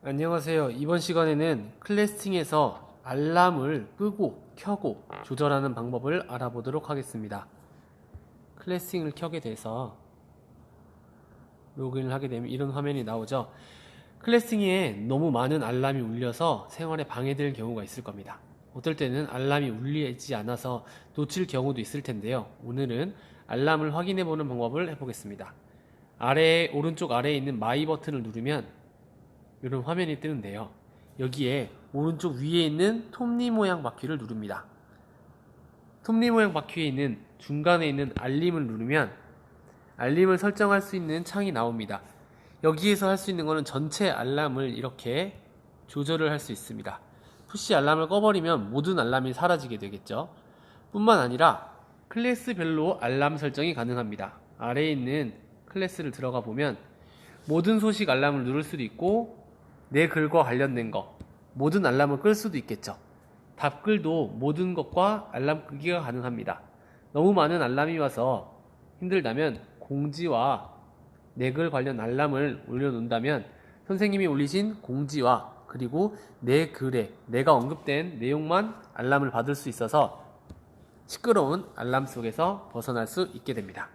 안녕하세요. 이번 시간에는 클래스팅에서 알람을 끄고 켜고 조절하는 방법을 알아보도록 하겠습니다. 클래스팅을 켜게 돼서 로그인을 하게 되면 이런 화면이 나오죠. 클래스팅에 너무 많은 알람이 울려서 생활에 방해될 경우가 있을 겁니다. 어떨 때는 알람이 울리지 않아서 놓칠 경우도 있을 텐데요. 오늘은 알람을 확인해 보는 방법을 해보겠습니다. 아래 오른쪽 아래에 있는 마이 버튼을 누르면 이런 화면이 뜨는데요. 여기에 오른쪽 위에 있는 톱니 모양 바퀴를 누릅니다. 톱니 모양 바퀴에 있는 중간에 있는 알림을 누르면 알림을 설정할 수 있는 창이 나옵니다. 여기에서 할 수 있는 거는 전체 알람을 이렇게 조절을 할 수 있습니다. 푸시 알람을 꺼버리면 모든 알람이 사라지게 되겠죠. 뿐만 아니라 클래스별로 알람 설정이 가능합니다. 아래에 있는 클래스를 들어가 보면 모든 소식 알람을 누를 수도 있고 내 글과 관련된 거 모든 알람을 끌 수도 있겠죠. 답글도 모든 것과 알람 끄기가 가능합니다. 너무 많은 알람이 와서 힘들다면 공지와 내 글 관련 알람을 올려놓는다면 선생님이 올리신 공지와 그리고 내 글에 내가 언급된 내용만 알람을 받을 수 있어서 시끄러운 알람 속에서 벗어날 수 있게 됩니다.